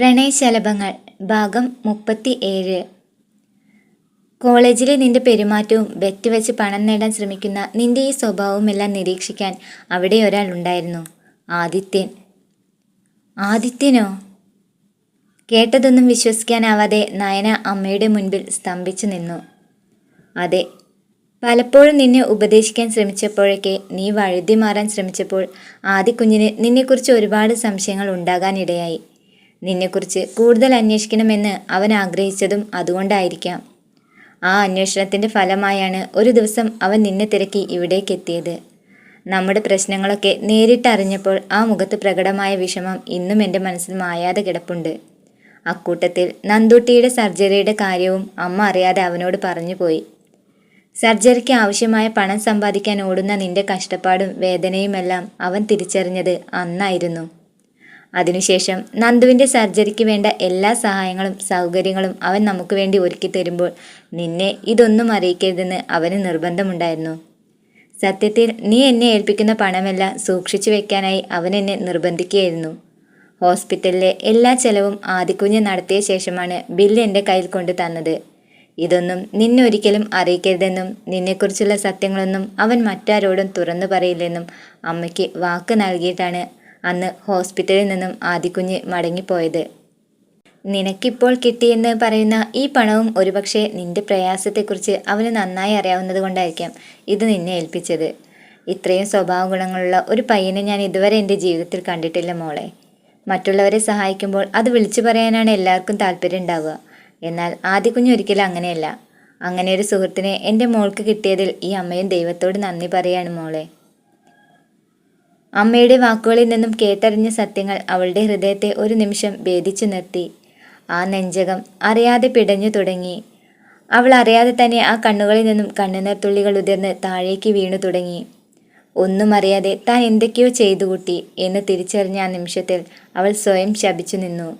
പ്രണയശലഭങ്ങൾ ഭാഗം മുപ്പത്തി ഏഴ് കോളേജിലെ നിന്റെ പെരുമാറ്റവും ബെറ്റ് വെച്ച് പണം നേടാൻ ശ്രമിക്കുന്ന നിന്റെ ഈ സ്വഭാവവുമെല്ലാം നിരീക്ഷിക്കാൻ അവിടെ ഒരാൾ ഉണ്ടായിരുന്നു. ആദിത്യൻ. ആദിത്യനോ? കേട്ടതൊന്നും വിശ്വസിക്കാനാവാതെ നയന അമ്മയുടെ മുൻപിൽ സ്തംഭിച്ചു നിന്നു. അതെ പലപ്പോഴും നിന്നെ ഉപദേശിക്കാൻ ശ്രമിച്ചപ്പോഴൊക്കെ നീ വഴുതി മാറാൻ ശ്രമിച്ചപ്പോൾ ആദിക്കുഞ്ഞിന് നിന്നെക്കുറിച്ച് ഒരുപാട് സംശയങ്ങൾ ഉണ്ടാകാനിടയായി. നിന്നെക്കുറിച്ച് കൂടുതൽ അന്വേഷിക്കണമെന്ന് അവൻ ആഗ്രഹിച്ചതും അതുകൊണ്ടായിരിക്കാം. ആ അന്വേഷണത്തിന്റെ ഫലമായാണ് ഒരു ദിവസം അവൻ നിന്നെ തിരക്കി ഇവിടേക്ക് എത്തിയത്. നമ്മുടെ പ്രശ്നങ്ങളൊക്കെ നേരിട്ടറിഞ്ഞപ്പോൾ ആ മുഖത്ത് പ്രകടമായ വിഷമം ഇന്നും എന്റെ മനസ്സിൽ മായാതെ കിടപ്പുണ്ട്. അക്കൂട്ടത്തിൽ നന്ദുട്ടിയുടെ സർജറിയുടെ കാര്യവും അമ്മ അറിയാതെ അവനോട് പറഞ്ഞു പോയി. സർജറിക്ക് ആവശ്യമായ പണം സമ്പാദിക്കാൻ ഓടുന്ന നിന്റെ കഷ്ടപ്പാടും വേദനയുമെല്ലാം അവൻ തിരിച്ചറിഞ്ഞത് അന്നായിരുന്നു. അതിനുശേഷം നന്ദുവിന്റെ സർജറിക്ക് വേണ്ട എല്ലാ സഹായങ്ങളും സൗകര്യങ്ങളും അവൻ നമുക്ക് വേണ്ടി ഒരുക്കി തരുമ്പോൾ നിന്നെ ഇതൊന്നും അറിയിക്കരുതെന്ന് അവന് നിർബന്ധമുണ്ടായിരുന്നു. സത്യത്തിൽ നീ എന്നെ ഏൽപ്പിക്കുന്ന പണമെല്ലാം സൂക്ഷിച്ചു വെക്കാനായി അവൻ എന്നെ നിർബന്ധിക്കുകയായിരുന്നു. ഹോസ്പിറ്റലിലെ എല്ലാ ചെലവും ആദിക്കുഞ്ഞ് നടത്തിയ ശേഷമാണ് ബില്ല് എന്റെ കയ്യിൽ കൊണ്ട് തന്നത്. ഇതൊന്നും നിന്നെ ഒരിക്കലും അറിയിക്കരുതെന്നും നിന്നെക്കുറിച്ചുള്ള സത്യങ്ങളൊന്നും അവൻ മറ്റാരോടും തുറന്നു പറയില്ലെന്നും അമ്മയ്ക്ക് വാക്ക് നൽകിയിട്ടാണ് അന്ന് ഹോസ്പിറ്റലിൽ നിന്നും ആദിക്കുഞ്ഞ് മടങ്ങിപ്പോയത്. നിനക്കിപ്പോൾ കിട്ടിയെന്ന് പറയുന്ന ഈ പണവും ഒരുപക്ഷെ നിന്റെ പ്രയാസത്തെക്കുറിച്ച് അവന് നന്നായി അറിയാവുന്നത് കൊണ്ടായിരിക്കാം ഇത് നിന്നെ ഏൽപ്പിച്ചത്. ഇത്രയും സ്വഭാവ ഗുണങ്ങളുള്ള ഒരു പയ്യനെ ഞാൻ ഇതുവരെ എന്റെ ജീവിതത്തിൽ കണ്ടിട്ടില്ല മോളെ. മറ്റുള്ളവരെ സഹായിക്കുമ്പോൾ അത് വിളിച്ചു പറയാനാണ് എല്ലാവർക്കും താല്പര്യം ഉണ്ടാവുക. എന്നാൽ ആദ്യകുഞ്ഞ് ഒരിക്കലും അങ്ങനെയല്ല. അങ്ങനെ ഒരു സുഹൃത്തിനെ എന്റെ മോൾക്ക് കിട്ടിയതിൽ ഈ അമ്മയും ദൈവത്തോട് നന്ദി പറയാണ് മോളെ. അമ്മയുടെ വാക്കുകളിൽ നിന്നും കേട്ടറിഞ്ഞ സത്യങ്ങൾ അവളുടെ ഹൃദയത്തെ ഒരു നിമിഷം ഭേദിച്ചു നിർത്തി. ആ നെഞ്ചകം അറിയാതെ പിടഞ്ഞു തുടങ്ങി. അവൾ അറിയാതെ തന്നെ ആ കണ്ണുകളിൽ നിന്നും കണ്ണുനീർ തുള്ളികൾ ഉതിർന്ന് താഴേക്ക് വീണു തുടങ്ങി. ഒന്നും അറിയാതെ താൻ എന്തൊക്കെയോ ചെയ്തു കൂട്ടി എന്ന് തിരിച്ചറിഞ്ഞ ആ നിമിഷത്തിൽ അവൾ സ്വയം ശപിച്ചു നിന്നു.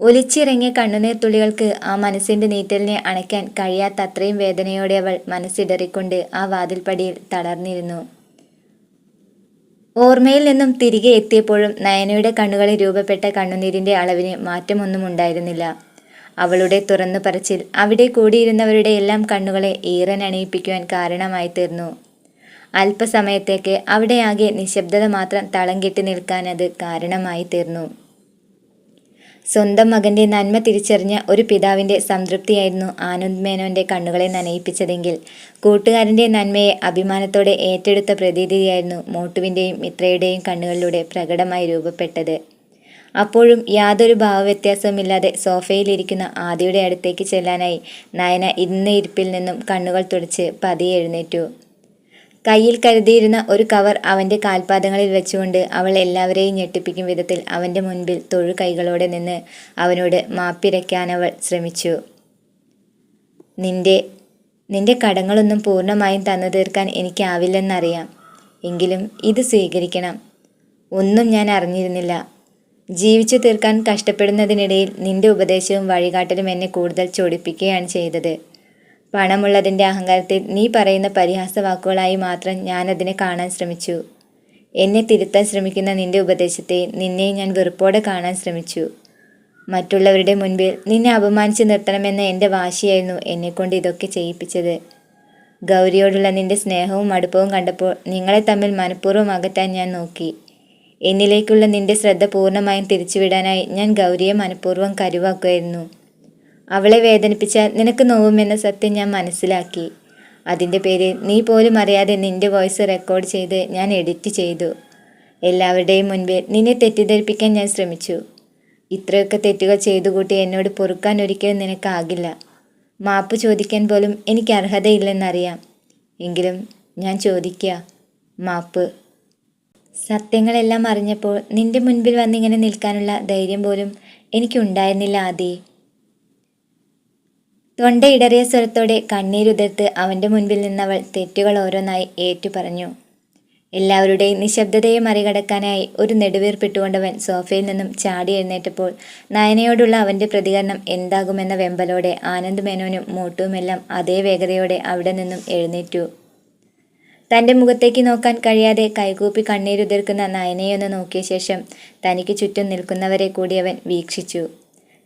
ഒലിച്ചിറങ്ങിയ കണ്ണുനീർ തുള്ളികൾക്ക് ആ മനസ്സിന്റെ നീറ്റലിനെ അണയ്ക്കാൻ കഴിയാത്തത്രയും വേദനയോടെ അവൾ മനസ്സിടറിക്കൊണ്ട് ആ വാതിൽപ്പടിയിൽ തളർന്നിരുന്നു. ഓർമ്മയിൽ നിന്നും തിരികെ എത്തിയപ്പോഴും നയനയുടെ കണ്ണുകളിൽ രൂപപ്പെട്ട കണ്ണുനീരിന്റെ അളവിന് മാറ്റമൊന്നും ഉണ്ടായിരുന്നില്ല അവളുടെ തുറന്നു പറച്ചിൽ അവിടെ കൂടിയിരുന്നവരുടെ എല്ലാം കണ്ണുകളെ ഈറനണിയിപ്പിക്കുവാൻ കാരണമായി തീർന്നു. അല്പസമയത്തേക്ക് അവിടെയാകെ നിശബ്ദത മാത്രം തളം കെട്ടി നിൽക്കാൻ അത് കാരണമായി തീർന്നു. സ്വന്തം മകന്റെ നന്മ തിരിച്ചറിഞ്ഞ ഒരു പിതാവിന്റെ സംതൃപ്തിയായിരുന്നു ആനന്ദ് മേനോന്റെ കണ്ണുകളെ നനയിപ്പിച്ചതെങ്കിൽ. കൂട്ടുകാരന്റെ നന്മയെ അഭിമാനത്തോടെ ഏറ്റെടുത്ത പ്രതീതിയായിരുന്നു മോട്ടുവിന്റെയും മിത്രയുടെയും കണ്ണുകളിലൂടെ പ്രകടമായി രൂപപ്പെട്ടത്. അപ്പോഴും യാതൊരു ഭാവവ്യത്യാസവുമില്ലാതെ സോഫയിലിരിക്കുന്ന ആദിയുടെ അടുത്തേക്ക് ചെല്ലാനായി നയന ഇന്ന ഇരിപ്പിൽ നിന്നും കണ്ണുകൾ തുടച്ച് പതിയെ എഴുന്നേറ്റു. കയ്യിൽ കരുതിയിരുന്ന ഒരു കവർ അവന്റെ കാൽപാദങ്ങളിൽ വെച്ചുകൊണ്ട് അവൾ എല്ലാവരെയും ഞെട്ടിപ്പിക്കും വിധത്തിൽ അവന്റെ മുൻപിൽ തൊഴു കൈകളോടെ നിന്ന് അവനോട് മാപ്പിരയ്ക്കാനവൾ ശ്രമിച്ചു. നിന്റെ നിന്റെ കടങ്ങളൊന്നും പൂർണമായും തന്നു തീർക്കാൻ എനിക്കാവില്ലെന്നറിയാം. എങ്കിലും ഇത് സ്വീകരിക്കണം. ഒന്നും ഞാൻ അറിഞ്ഞിരുന്നില്ല. ജീവിച്ചു തീർക്കാൻ കഷ്ടപ്പെടുന്നതിനിടയിൽ നിന്റെ ഉപദേശവും വഴികാട്ടലും എന്നെ കൂടുതൽ ചൊടിപ്പിക്കുകയാണ് ചെയ്തത്. പണമുള്ളതിന്റെ അഹങ്കാരത്തിൽ നീ പറയുന്ന പരിഹാസവാക്കുകളായി മാത്രം ഞാൻ അതിനെ കാണാൻ ശ്രമിച്ചു. എന്നെ തിരുത്താൻ ശ്രമിക്കുന്ന നിന്റെ ഉപദേശത്തെ നിന്നെ ഞാൻ വെറുപ്പോടെ കാണാൻ ശ്രമിച്ചു. മറ്റുള്ളവരുടെ മുൻപിൽ നിന്നെ അപമാനിച്ചു നിർത്തണമെന്ന എന്റെ വാശിയായിരുന്നു എന്നെക്കൊണ്ട് ഇതൊക്കെ ചെയ്യിപ്പിച്ചത്. ഗൗരിയോടുള്ള നിന്റെ സ്നേഹവും അടുപ്പവും കണ്ടപ്പോൾ നിങ്ങളെ തമ്മിൽ മനഃപൂർവം അകറ്റാൻ ഞാൻ നോക്കി. എന്നിലേക്കുള്ള നിന്റെ ശ്രദ്ധ പൂർണമായും തിരിച്ചുവിടാനായി ഞാൻ ഗൗരിയെ മനഃപൂർവം കരുവാക്കുമായിരുന്നു. അവളെ വേദനിപ്പിച്ച നിനക്ക് നോവുമെന്ന സത്യം ഞാൻ മനസ്സിലാക്കി. അതിന്റെ പേര് നീ പോലും അറിയാതെ നിന്റെ വോയിസ് റെക്കോർഡ് ചെയ്ത് ഞാൻ എഡിറ്റ് ചെയ്തു. എല്ലാവരുടെയും മുൻപിൽ നിന്നെ തെറ്റിദ്ധരിപ്പിക്കാൻ ഞാൻ ശ്രമിച്ചു. ഇത്രയൊക്കെ തെറ്റുകൾ ചെയ്തു കൂട്ടി എന്നോട് പൊറുക്കാൻ ഒരിക്കലും നിനക്കാകില്ല. മാപ്പ് ചോദിക്കാൻ പോലും എനിക്ക് അർഹതയില്ലെന്നറിയാം. എങ്കിലും ഞാൻ ചോദിക്കുക മാപ്പ്. സത്യങ്ങളെല്ലാം അറിഞ്ഞപ്പോൾ നിന്റെ മുൻപിൽ വന്നിങ്ങനെ നിൽക്കാനുള്ള ധൈര്യം പോലും എനിക്കുണ്ടായിരുന്നില്ല ആദി. തൊണ്ടയിടറിയ സ്വരത്തോടെ കണ്ണീരുതിർത്ത് അവന്റെ മുൻപിൽ നിന്നവൾ തെറ്റുകൾ ഓരോന്നായി ഏറ്റു പറഞ്ഞു എല്ലാവരുടെയും നിശബ്ദതയെ മറികടക്കാനായി ഒരു നെടുവീർപ്പിട്ടുകൊണ്ടവൻ സോഫയിൽ നിന്നും ചാടി എഴുന്നേറ്റപ്പോൾ നയനയോടുള്ള അവന്റെ പ്രതികരണം എന്താകുമെന്ന വെമ്പലോടെ ആനന്ദ് മേനോനും മൂട്ടുവുമെല്ലാം അതേ വേഗതയോടെ അവിടെ നിന്നും എഴുന്നേറ്റു. തന്റെ മുഖത്തേക്ക് നോക്കാൻ കഴിയാതെ കൈകൂപ്പി കണ്ണീരുതിർക്കുന്ന നയനയൊന്ന് നോക്കിയ ശേഷം തനിക്ക് ചുറ്റും നിൽക്കുന്നവരെ കൂടി അവൻ വീക്ഷിച്ചു.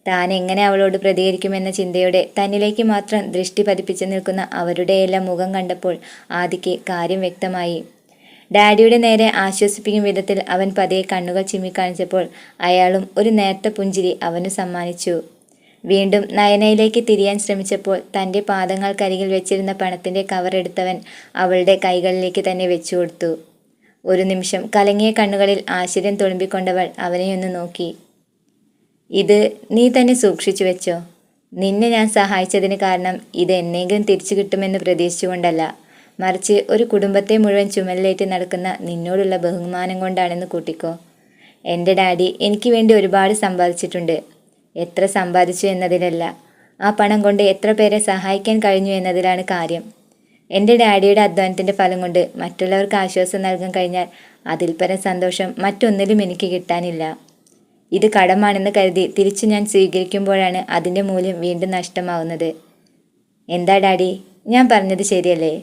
താൻ എങ്ങനെ അവളോട് പ്രതികരിക്കുമെന്ന ചിന്തയോടെ തന്നിലേക്ക് മാത്രം ദൃഷ്ടി പതിപ്പിച്ചു നിൽക്കുന്ന അവരുടെയെല്ലാം മുഖം കണ്ടപ്പോൾ ആദിക്ക് കാര്യം വ്യക്തമായി. ഡാഡിയുടെ നേരെ ആശ്വസിപ്പിക്കും വിധത്തിൽ അവൻ പതിയെ കണ്ണുകൾ ചിമ്മിക്കാണിച്ചപ്പോൾ അയാളും ഒരു നേർത്ത പുഞ്ചിരി അവന് സമ്മാനിച്ചു. വീണ്ടും നയനയിലേക്ക് തിരിയാൻ ശ്രമിച്ചപ്പോൾ തന്റെ പാദങ്ങൾക്കരികിൽ വെച്ചിരുന്ന പണത്തിന്റെ കവർ എടുത്തവൻ അവളുടെ കൈകളിലേക്ക് തന്നെ വെച്ചു കൊടുത്തു. ഒരു നിമിഷം കലങ്ങിയ കണ്ണുകളിൽ ആശ്ചര്യം തുളുമ്പിക്കൊണ്ടവൾ അവനെയൊന്ന് നോക്കി. ഇത് നീ തന്നെ സൂക്ഷിച്ചു വെച്ചോ. നിന്നെ ഞാൻ സഹായിച്ചതിന് കാരണം ഇത് എന്നെങ്കിലും തിരിച്ചു കിട്ടുമെന്ന് പ്രതീക്ഷിച്ചുകൊണ്ടല്ല. മറിച്ച് ഒരു കുടുംബത്തെ മുഴുവൻ ചുമലിലേറ്റ് നടക്കുന്ന നിന്നോടുള്ള ബഹുമാനം കൊണ്ടാണെന്ന് കൂട്ടിക്കോ. എന്റെ ഡാഡി എനിക്ക് വേണ്ടി ഒരുപാട് സമ്പാദിച്ചിട്ടുണ്ട്. എത്ര സമ്പാദിച്ചു എന്നതിലല്ല. ആ പണം കൊണ്ട് എത്ര പേരെ സഹായിക്കാൻ കഴിഞ്ഞു എന്നതിലാണ് കാര്യം. എന്റെ ഡാഡിയുടെ അധ്വാനത്തിന്റെ ഫലം കൊണ്ട് മറ്റുള്ളവർക്ക് ആശ്വാസം നൽകാൻ കഴിഞ്ഞാൽ അതിൽ പരം സന്തോഷം മറ്റൊന്നിലും എനിക്ക് കിട്ടാനില്ല. ഇത് കടമാണെന്ന് കരുതി തിരിച്ചു ഞാൻ സ്വീകരിക്കുമ്പോഴാണ് അതിന്റെ മൂല്യം വീണ്ടും നഷ്ടമാവുന്നത്. എന്താ ഡാഡി? ഞാൻ പറഞ്ഞത് ശരിയല്ലേ?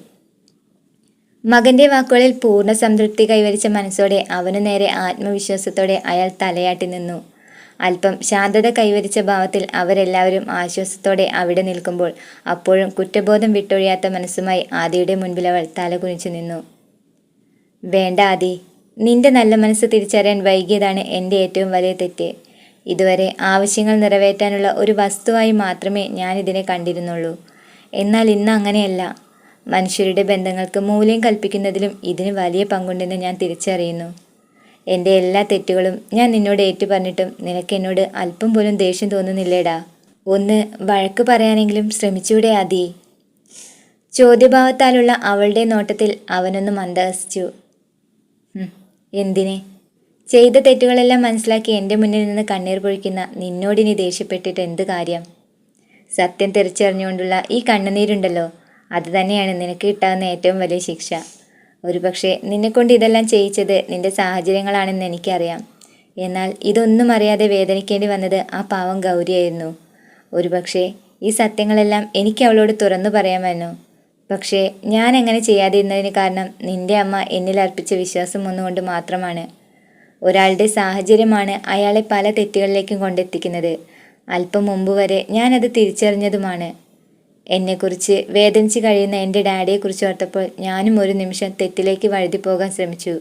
മകന്റെ വാക്കുകളിൽ പൂർണ സംതൃപ്തി കൈവരിച്ച മനസ്സോടെ അവനു നേരെ ആത്മവിശ്വാസത്തോടെ അയാൾ തലയാട്ടി നിന്നു. അല്പം ശാന്തത കൈവരിച്ച ഭാവത്തിൽ അവരെല്ലാവരും ആശ്വാസത്തോടെ അവിടെ നിൽക്കുമ്പോൾ അപ്പോഴും കുറ്റബോധം വിട്ടൊഴിയാത്ത മനസ്സുമായി ആദിയുടെ മുൻപിൽ അവൾ തല കുനിച്ചു നിന്നു. വേണ്ട ആദി നിന്റെ നല്ല മനസ്സ് തിരിച്ചറിയാൻ വൈകിയതാണ് എന്റെ ഏറ്റവും വലിയ തെറ്റ്. ഇതുവരെ ആവശ്യങ്ങൾ നിറവേറ്റാനുള്ള ഒരു വസ്തുവായി മാത്രമേ ഞാൻ ഇതിനെ കണ്ടിരുന്നുള്ളൂ. എന്നാൽ ഇന്ന് അങ്ങനെയല്ല. മനുഷ്യരുടെ ബന്ധങ്ങൾക്ക് മൂല്യം കൽപ്പിക്കുന്നതിലും ഇതിന് വലിയ പങ്കുണ്ടെന്ന് ഞാൻ തിരിച്ചറിയുന്നു. എന്റെ എല്ലാ തെറ്റുകളും ഞാൻ നിന്നോട് ഏറ്റു പറഞ്ഞിട്ടും നിനക്ക് എന്നോട് അല്പം പോലും ദേഷ്യം തോന്നുന്നില്ലേടാ? ഒന്ന് വഴക്ക് പറയാനെങ്കിലും ശ്രമിച്ചൂടെ അതി ചോദ്യഭാവത്താലുള്ള അവളുടെ നോട്ടത്തിൽ അവനൊന്ന് മന്ദഹസിച്ചു. "ഹും, എന്തിനെ? ചെയ്ത തെറ്റുകളെല്ലാം മനസ്സിലാക്കി എന്റെ മുന്നിൽ നിന്ന് കണ്ണീർ പൊഴിക്കുന്ന നിന്നോടിനി ദേഷ്യപ്പെട്ടിട്ട് എന്ത് കാര്യം? സത്യം തിരിച്ചറിഞ്ഞുകൊണ്ടുള്ള ഈ കണ്ണുനീരുണ്ടല്ലോ അത് തന്നെയാണ് നിനക്ക് കിട്ടാവുന്ന ഏറ്റവും വലിയ ശിക്ഷ. ഒരുപക്ഷെ നിന്നെക്കൊണ്ട് ഇതെല്ലാം ചെയ്യിച്ചത് നിന്റെ സാഹചര്യങ്ങളാണെന്ന് എനിക്കറിയാം. എന്നാൽ ഇതൊന്നും അറിയാതെ വേദനിക്കേണ്ടി വന്നത് ആ പാവം ഗൗരിയായിരുന്നു. ഒരുപക്ഷെ ഈ സത്യങ്ങളെല്ലാം എനിക്ക് അവളോട് തുറന്നു പറയാമായിരുന്നു. പക്ഷേ ഞാൻ അങ്ങനെ ചെയ്യാതിരുന്നതിന് കാരണം നിന്റെ അമ്മ എന്നിൽ അർപ്പിച്ച വിശ്വാസം ഒന്നുകൊണ്ട് മാത്രമാണ്. ഒരാളുടെ സാഹചര്യമാണ് അയാളെ പല തെറ്റുകളിലേക്കും കൊണ്ടെത്തിക്കുന്നത്. അല്പം മുമ്പ് വരെ ഞാനത് തിരിച്ചറിഞ്ഞതുമാണ്. എന്നെക്കുറിച്ച് വേദനിച്ച് കഴിയുന്ന എന്റെ ഡാഡിയെക്കുറിച്ച് ഓർത്തപ്പോൾ ഞാനും ഒരു നിമിഷം തെറ്റിലേക്ക് വഴുതി പോകാൻ ശ്രമിച്ചു.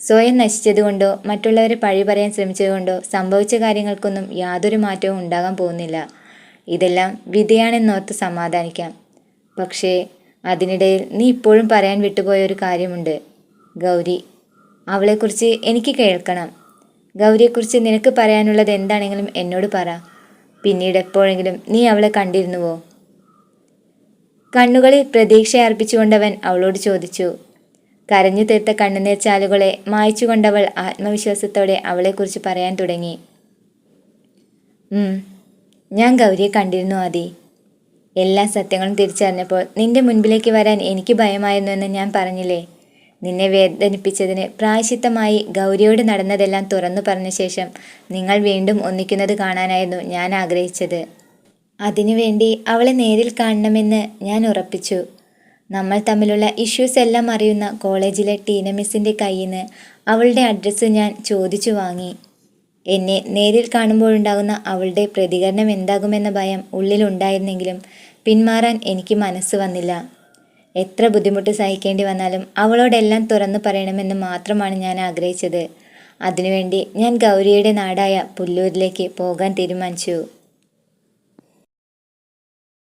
സ്വയം നശിച്ചതുകൊണ്ടോ മറ്റുള്ളവരെ പഴി പറയാൻ ശ്രമിച്ചതുകൊണ്ടോ സംഭവിച്ച കാര്യങ്ങൾക്കൊന്നും യാതൊരു മാറ്റവും ഉണ്ടാകാൻ പോകുന്നില്ല. ഇതെല്ലാം വിധിയാണെന്നോർത്ത് സമാധാനിക്കാം. പക്ഷേ അതിനിടയിൽ നീ ഇപ്പോഴും പറയാൻ വിട്ടുപോയ ഒരു കാര്യമുണ്ട്. ഗൗരി അവളെക്കുറിച്ച് എനിക്ക് കേൾക്കണം. ഗൗരിയെക്കുറിച്ച് നിനക്ക് പറയാനുള്ളത് എന്താണെങ്കിലും എന്നോട് പറ. പിന്നീട് എപ്പോഴെങ്കിലും നീ അവളെ കണ്ടിരുന്നുവോ? കണ്ണുകളിൽ പ്രതീക്ഷ അർപ്പിച്ചുകൊണ്ടവൻ അവളോട് ചോദിച്ചു. കരഞ്ഞു തീർത്ത കണ്ണുനീർ ചാലുകളെ മായ്ച്ചുകൊണ്ടവൾ ആത്മവിശ്വാസത്തോടെ അവളെക്കുറിച്ച് പറയാൻ തുടങ്ങി. ഞാൻ ഗൗരിയെ കണ്ടിരുന്നു ആദി. എല്ലാ സത്യങ്ങളും തിരിച്ചറിഞ്ഞപ്പോൾ നിന്റെ മുൻപിലേക്ക് വരാൻ എനിക്ക് ഭയമായിരുന്നു എന്ന് ഞാൻ പറഞ്ഞില്ലേ? നിന്നെ വേദനിപ്പിച്ചതിന് പ്രായശിത്തമായി ഗൗരിയോട് നടന്നതെല്ലാം തുറന്നു പറഞ്ഞ ശേഷം നിങ്ങൾ വീണ്ടും ഒന്നിക്കുന്നത് കാണാനായിരുന്നു ഞാൻ ആഗ്രഹിച്ചത്. അതിനുവേണ്ടി അവളെ നേരിൽ കാണണമെന്ന് ഞാൻ ഉറപ്പിച്ചു. നമ്മൾ തമ്മിലുള്ള ഇഷ്യൂസ് എല്ലാം അറിയുന്ന കോളേജിലെ ടീന മിസ്സിന്റെ കയ്യിൽ നിന്ന് അവളുടെ അഡ്രസ്സ് ഞാൻ ചോദിച്ചു വാങ്ങി. എന്നെ നേരിൽ കാണുമ്പോഴുണ്ടാകുന്ന അവളുടെ പ്രതികരണം എന്താകുമെന്ന ഭയം ഉള്ളിലുണ്ടായിരുന്നെങ്കിലും പിന്മാറാൻ എനിക്ക് മനസ്സ് വന്നില്ല. എത്ര ബുദ്ധിമുട്ട് സഹിക്കേണ്ടി വന്നാലും അവളോടെല്ലാം തുറന്നു പറയണമെന്ന് മാത്രമാണ് ഞാൻ ആഗ്രഹിച്ചത്. അതിനുവേണ്ടി ഞാൻ ഗൗരിയുടെ നാടായ പുല്ലൂരിലേക്ക് പോകാൻ തീരുമാനിച്ചു.